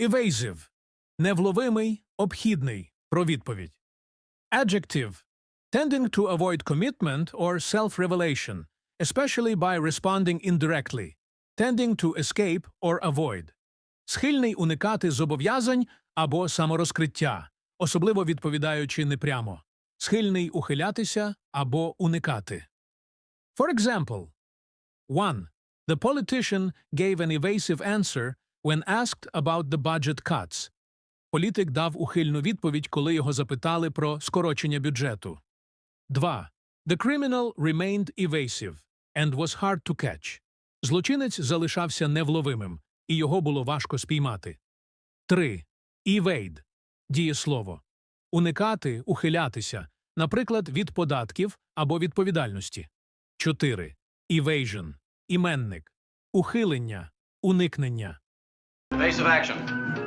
Evasive – невловимий, обхідний, про відповідь. Adjective – tending to avoid commitment or self-revelation, especially by responding indirectly, tending to escape or avoid. Схильний уникати зобов'язань або саморозкриття, особливо відповідаючи непрямо. Схильний ухилятися або уникати. For example, 1. The politician gave an evasive answer when asked about the budget cuts. Політик дав ухильну відповідь, коли його запитали про скорочення бюджету. 2. The criminal remained evasive and was hard to catch. Злочинець залишався невловимим, і його було важко спіймати. 3. Evade – дієслово. Уникати, ухилятися, наприклад, від податків або відповідальності. 4. Evasion – іменник. Ухилення, уникнення. Base of action.